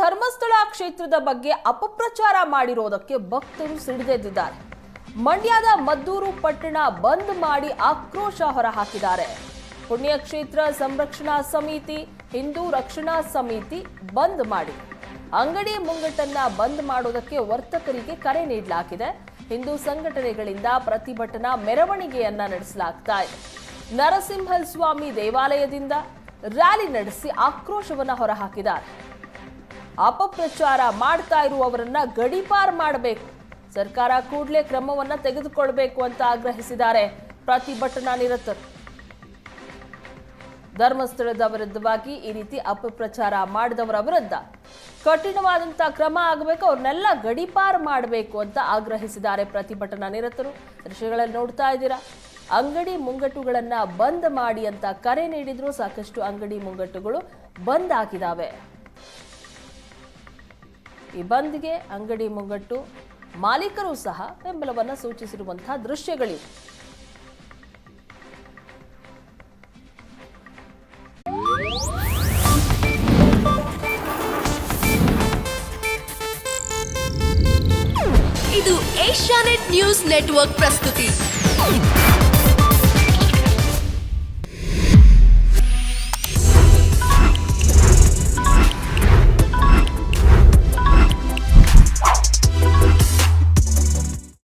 ಧರ್ಮಸ್ಥಳ ಕ್ಷೇತ್ರದ ಬಗ್ಗೆ ಅಪಪ್ರಚಾರ ಮಾಡಿರೋದಕ್ಕೆ ಭಕ್ತರು ಸಿಡಿದೆದ್ದಿದ್ದಾರೆ. ಮಂಡ್ಯದ ಮದ್ದೂರು ಪಟ್ಟಣ ಬಂದ್ ಮಾಡಿ ಆಕ್ರೋಶ ಹೊರಹಾಕಿದ್ದಾರೆ. ಪುಣ್ಯಕ್ಷೇತ್ರ ಸಂರಕ್ಷಣಾ ಸಮಿತಿ, ಹಿಂದೂ ರಕ್ಷಣಾ ಸಮಿತಿ ಬಂದ್ ಮಾಡಿ. ಅಂಗಡಿ ಮುಂಗಟ್ಟನ್ನ ಬಂದ್ ಮಾಡೋದಕ್ಕೆ ವರ್ತಕರಿಗೆ ಕರೆ ನೀಡಲಾಗಿದೆ. ಹಿಂದೂ ಸಂಘಟನೆಗಳಿಂದ ಪ್ರತಿಭಟನಾ ಮೆರವಣಿಗೆಯನ್ನ ನಡೆಸಲಾಗ್ತಾ ಇದೆ. ನರಸಿಂಹಲ್ ಸ್ವಾಮಿ ದೇವಾಲಯದಿಂದ ರ್ಯಾಲಿ ನಡೆಸಿ ಆಕ್ರೋಶವನ್ನು ಹೊರಹಾಕಿದ್ದಾರೆ. ಅಪಪ್ರಚಾರ ಮಾಡ್ತಾ ಇರುವವರನ್ನ ಗಡಿಪಾರ್ ಮಾಡಬೇಕು. ಸರ್ಕಾರ ಕೂಡಲೇ ಕ್ರಮವನ್ನ ತೆಗೆದುಕೊಳ್ಬೇಕು ಅಂತ ಆಗ್ರಹಿಸಿದ್ದಾರೆ ಪ್ರತಿಭಟನಾ ನಿರತರು. ಧರ್ಮಸ್ಥಳದ ವಿರುದ್ಧವಾಗಿ ಈ ರೀತಿ ಅಪಪ್ರಚಾರ ಮಾಡಿದವರ ವಿರುದ್ಧ ಕಠಿಣವಾದಂತಹ ಕ್ರಮ ಆಗಬೇಕು, ಅವ್ರನ್ನೆಲ್ಲ ಗಡಿಪಾರ್ ಮಾಡಬೇಕು ಅಂತ ಆಗ್ರಹಿಸಿದ್ದಾರೆ ಪ್ರತಿಭಟನಾ ನಿರತರು. ದೃಶ್ಯಗಳಲ್ಲಿ ನೋಡ್ತಾ ಇದ್ದೀರಾ? ಅಂಗಡಿ ಮುಂಗಟ್ಟುಗಳನ್ನ ಬಂದ್ ಮಾಡಿ ಅಂತ ಕರೆ ನೀಡಿದ್ರು ಸಾಕಷ್ಟು ಅಂಗಡಿ ಮುಂಗಟ್ಟುಗಳು ಬಂದ್ ಆಗಿದಾವೆ. ಈ ಬಂದ್ಗೆ ಅಂಗಡಿ ಮುಂಗಟ್ಟು ಮಾಲೀಕರು ಸಹ ಬೆಂಬಲವನ್ನು ಸೂಚಿಸಿರುವಂತಹ ದೃಶ್ಯಗಳಿವೆ. ಇದು ಏಷ್ಯಾನೆಟ್ ನ್ಯೂಸ್ ನೆಟ್ವರ್ಕ್ ಪ್ರಸ್ತುತಿ.